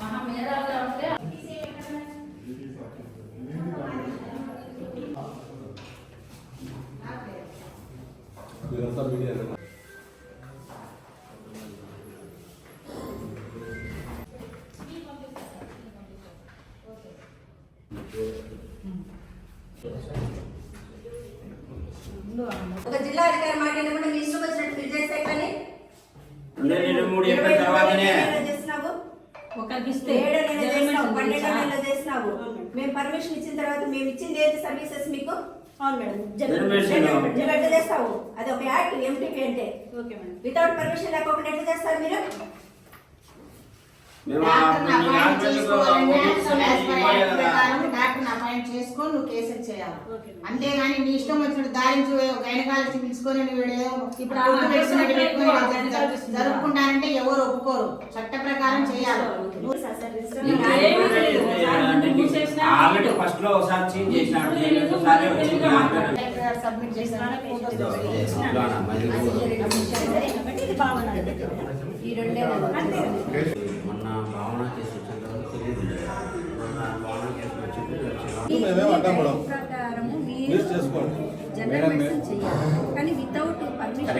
ఆహా, మీరాలు అంటే ఇదంతా మీడియా ఒక జిల్లా అధికారి మాట్లాడినప్పుడు ఒకరికి ఇస్తే చేసినావు మేము పర్మిషన్ ఇచ్చిన తర్వాత మేము ఇచ్చింది ఏంటి సర్వీసెస్ మీకు? అవును మేడం. ఎట్లా చేస్తావు. అది ఒక యాక్ట్ ఎంటీపీ అంటే. Okay madam. వితౌట్ పర్మిషన్ లేకపోకుండా ఎట్లా చేస్తారు మీరు? మేము చేసుకొని నువ్వు కేసులు చేయాలి. అంతేగాని నీ ఇష్టం వచ్చినట్టు దారించి గైనకాలజీ పిలుచుకొని నువ్వు ఏదో ఇప్పుడు జరుపుకుంటానంటే ఎవరు ఒప్పుకోరు చట్ట ప్రకారం చేయాలి ఫస్ట్లో ఒకసారి చేంజ్ చేసినాడు సబ్మిట్ చేసిన ఫోటోస్ తెచ్చి మేమేం అంటాం మేడం ప్రకారము మీరు మీరు చేసుకోండి కానీ వితౌట్ పర్మిషన్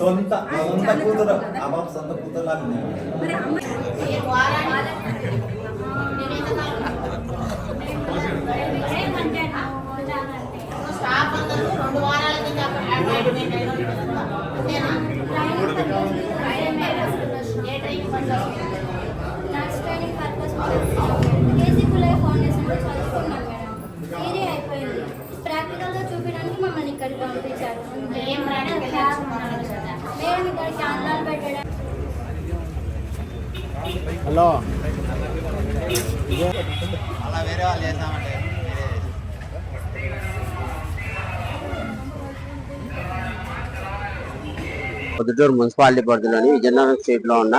సొంత ఆ, సొంత కూతురు. ఆ బాబు సొంత కూతురు లాగా ఉంది. మరి అమ్మ స్టాఫ్ అందరూ రెండు వారాల కింద అలా వేరే వాళ్ళు చేస్తామంటే పొద్దుటూరు మున్సిపాలిటీ పరిధిలోని విజయనగరం స్ట్రీట్లో ఉన్న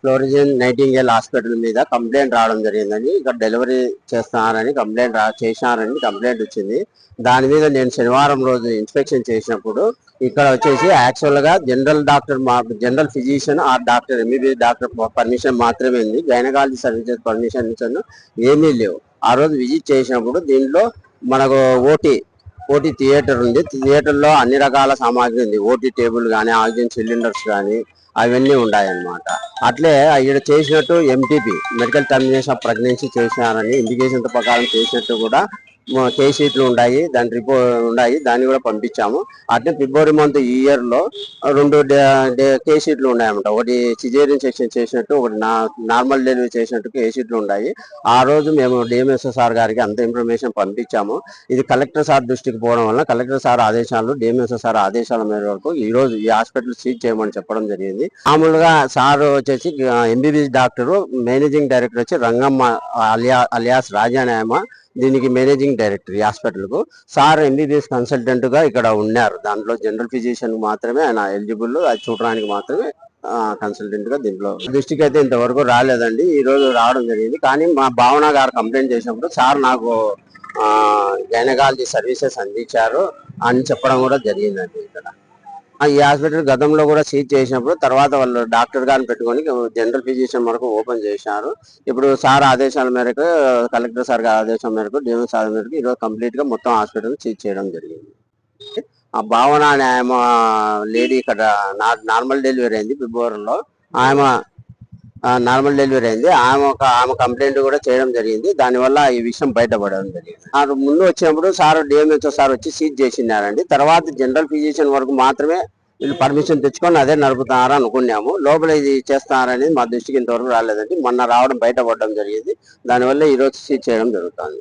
ఫ్లోరిజన్ నైటింగేల్ హాస్పిటల్ మీద కంప్లైంట్ రావడం జరిగిందని ఇక్కడ డెలివరీ చేస్తున్నారని కంప్లైంట్ రా చేసినారని కంప్లైంట్ వచ్చింది. దాని మీద నేను శనివారం రోజు ఇన్స్పెక్షన్ చేసినప్పుడు ఇక్కడ వచ్చేసి యాక్చువల్గా జనరల్ డాక్టర్ మా general physician or doctor MBBS doctor permission మాత్రమే ఉంది. గైనకాలజీ సర్వీసెస్ పర్మిషన్ ఏమీ లేవు. ఆ రోజు విజిట్ చేసినప్పుడు దీంట్లో మనకు ఓటీ ఓటీ థియేటర్ ఉంది. థియేటర్లో అన్ని రకాల సామాగ్రి ఉంది. ఓటీ టేబుల్ కానీ ఆక్సిజన్ సిలిండర్స్ కానీ అవన్నీ ఉన్నాయన్నమాట అట్లే ఈడ చేసినట్టు MTP medical termination of pregnancy చేసినారని ఇండికేషన్ ప్రకారం చేసినట్టు కూడా కే షీట్లు ఉన్నాయి దాని రిపోర్ట్ ఉన్నాయి దాన్ని కూడా పంపించాము. అట్లే ఫిబ్రవరి మంత్ ఈ ఇయర్లో రెండు కే షీట్లు ఉన్నాయన్నమాట. ఒకటి సిజేరియన్ సెక్షన్ చేసినట్టు ఒకటి నార్మల్ డెలివరీ చేసినట్టు కేసీట్లు ఉన్నాయి ఆ రోజు మేము డిఎంఎస్ఎస్ఆర్ గారికి అంత ఇన్ఫర్మేషన్ పంపించాము. ఇది కలెక్టర్ సార్ దృష్టికి పోవడం వల్ల కలెక్టర్ సార్ ఆదేశాలు డిఎంఎస్ఎస్ఆర్ ఆదేశాల మేరకు ఈ రోజు ఈ హాస్పిటల్ సీజ్ చేయమని చెప్పడం జరిగింది. మామూలుగా సార్ వచ్చేసి ఎంబీబీఎస్ డాక్టరు మేనేజింగ్ డైరెక్టర్ వచ్చి రంగమ్మ అలియా అలియాస్ రాజానాయమ దీనికి మేనేజింగ్ డైరెక్టర్ ఈ హాస్పిటల్కు సార్ ఎంబీబీఎస్ కన్సల్టెంట్గా ఇక్కడ ఉన్నారు? దాంట్లో జనరల్ ఫిజిషియన్ మాత్రమే ఆయన ఎలిజిబుల్ అది చూడడానికి మాత్రమే కన్సల్టెంట్గా దీంట్లో. దృష్టికి అయితే ఇంతవరకు రాలేదండి. ఈ రోజు రావడం జరిగింది. కానీ మా భావన గారు కంప్లైంట్ చేసినప్పుడు సార్ నాకు గైనకాలజీ సర్వీసెస్ అందించారు అని చెప్పడం కూడా జరిగిందండి ఇక్కడ. ఈ హాస్పిటల్ గతంలో కూడా సీజ్ చేసినప్పుడు తర్వాత వాళ్ళు డాక్టర్ గారిని పెట్టుకొని జనరల్ ఫిజిషియన్ వరకు ఓపెన్ చేశారు. ఇప్పుడు సార్ ఆదేశాల మేరకు కలెక్టర్ సార్ ఆదేశం మేరకు డిఎం సార్ మేరకు ఈరోజు కంప్లీట్గా మొత్తం హాస్పిటల్ సీజ్ చేయడం జరిగింది. ఆ భావన అనే ఆమె లేడీ ఇక్కడ నార్మల్ డెలివరీ అయింది ఫిబ్రవరిలో. ఆమె నార్మల్ డెలివరీ అయింది. ఆమె ఒక ఆమె కంప్లైంట్ కూడా చేయడం జరిగింది. దానివల్ల ఈ విషయం బయటపడడం జరిగింది. ఆ ముందు వచ్చినప్పుడు సార్ డిఎంహెచ్ఓ సార్ వచ్చి సీజ్ చేసినారండి. తర్వాత జనరల్ ఫిజిషియన్ వరకు మాత్రమే వీళ్ళు పర్మిషన్ తెచ్చుకొని అదే నడుపుతున్నారా అనుకున్నాము. లోపల ఇది చేస్తున్నారని మా దృష్టికి ఇంతవరకు రాలేదండి. మొన్న రావడం బయటపడడం జరిగింది. దానివల్ల ఈ రోజు సీజ్ చేయడం జరుగుతుంది.